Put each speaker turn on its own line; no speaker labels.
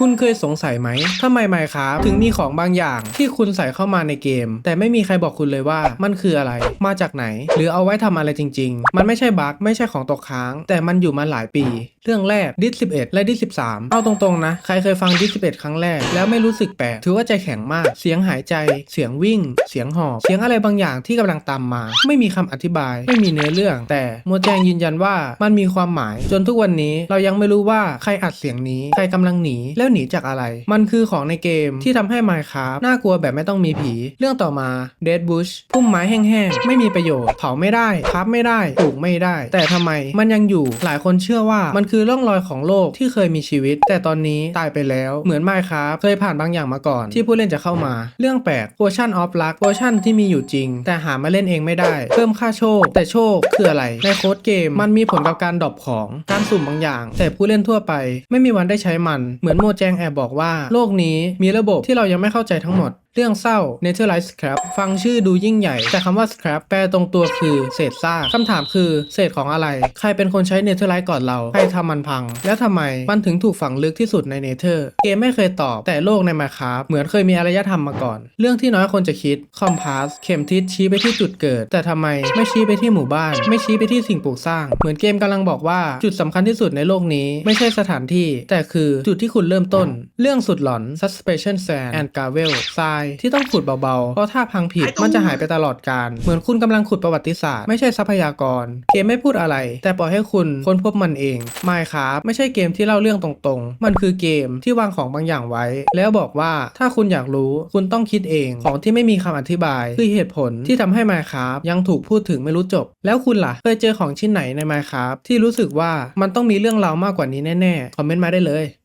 คุณเคยสงสัยไหมทำไมไมครับถึงมีของบางอย่างที่คุณใส่เข้ามาในเกม แต่ไม่มีใครบอกคุณเลยว่ามันคืออะไร มาจากไหน หรือเอาไว้ทำอะไรจริง ๆ มันไม่ใช่บั๊กไม่ใช่ของตกค้าง แต่มันอยู่มาหลายปี เรื่องแรกดิส11 และดิส13 เอาตรงๆนะ ใครเคยฟังดิส11 ครั้งแรก แล้วไม่รู้สึกแปลกถือว่าใจแข็งมาก เสียงหายใจ เสียงวิ่ง เสียงหอบเสียงอะไรบางอย่างที่กำลังตามมา ไม่มีคำอธิบาย ไม่มีเนื้อเรื่อง แต่โมแจงยืนยันว่ามันมีความหมาย จนทุกวันนี้เรายังไม่รู้ว่าใครอัดเสียงนี้ ใครกำลังหนีแล้วหนีจากอะไร มันคือของในเกมที่ทำให้ Minecraft น่ากลัวแบบไม่ต้องมีผี เรื่องต่อมา Dead Bush พุ่มไม้แห้งๆ ไม่มีประโยชน์ เผาไม่ได้พับไม่ได้ปลูกไม่ได้ แต่ทำไมมันยังอยู่หลายคนเชื่อว่ามันคือร่องรอยของโลกที่เคยมีชีวิต แต่ตอนนี้ตายไปแล้วเหมือน Minecraft เคยผ่านบางอย่างมาก่อน ที่ผู้เล่นจะเข้ามา เรื่องแปลก Potion of Luck Potion ที่มีอยู่จริง แต่หามาเล่นเองไม่ได้ เพิ่มค่าโชค แต่โชคคืออะไรในโค้ดเกมมันมีผลกับการดรอปของการสุ่มบางอย่าง แต่ผู้เล่นทั่วไป ไม่มีวันได้ใช้มันเหมือนโมแจงแอบบอกว่า โลกนี้มีระบบที่เรายังไม่เข้าใจทั้งหมด เรื่องเศร้า Netherite Scrap ฟังชื่อดูยิ่งใหญ่ แต่คำว่า Scrap แปลตรงตัวคือเศษซากคำถามคือเศษของอะไร ใครเป็นคนใช้ Netherite ก่อนเรา ใครทำมันพัง แล้วทำไมมันถึงถูกฝังลึกที่สุดใน Nether เกมไม่เคยตอบ แต่โลกใน Minecraft เหมือนเคยมีอารยธรรมมาก่อน เรื่องที่น้อยคนจะคิด Compass เข็มทิศชี้ไปที่จุดเกิด แต่ทำไมไม่ชี้ไปที่หมู่บ้าน ไม่ชี้ไปที่สิ่งปลูกสร้าง เหมือนเกมกำลังบอกว่าจุดสำคัญที่สุดในโลกนี้ ไม่ใช่สถานที่ แต่คือจุดที่คุณเริ่มต้น เรื่องสุดหลอน Suspension Sand and Gravel ทรายที่ต้องขุดเบาๆ เพราะถ้าพังผิดมันจะหายไปตลอดการ เหมือนคุณกำลังขุดประวัติศาสตร์ไม่ใช่ทรัพยากร เกมไม่พูดอะไร แต่ปล่อยให้คุณค้นพบมันเอง Minecraft ไม่ใช่เกมที่เล่าเรื่องตรงๆ มันคือเกมที่วางของบางอย่างไว้ แล้วบอกว่าถ้าคุณอยากรู้คุณต้องคิดเองของที่ไม่มีคำอธิบายคือเหตุผลที่ทำให้ Minecraft ยังถูกพูดถึงไม่รู้จบ แล้วคุณล่ะเคยเจอของชิ้นไหนใน Minecraft ที่รู้สึกว่ามันต้องมีเรื่องราวมากกว่านี้แน่ๆคอมเมนต์มาได้เลย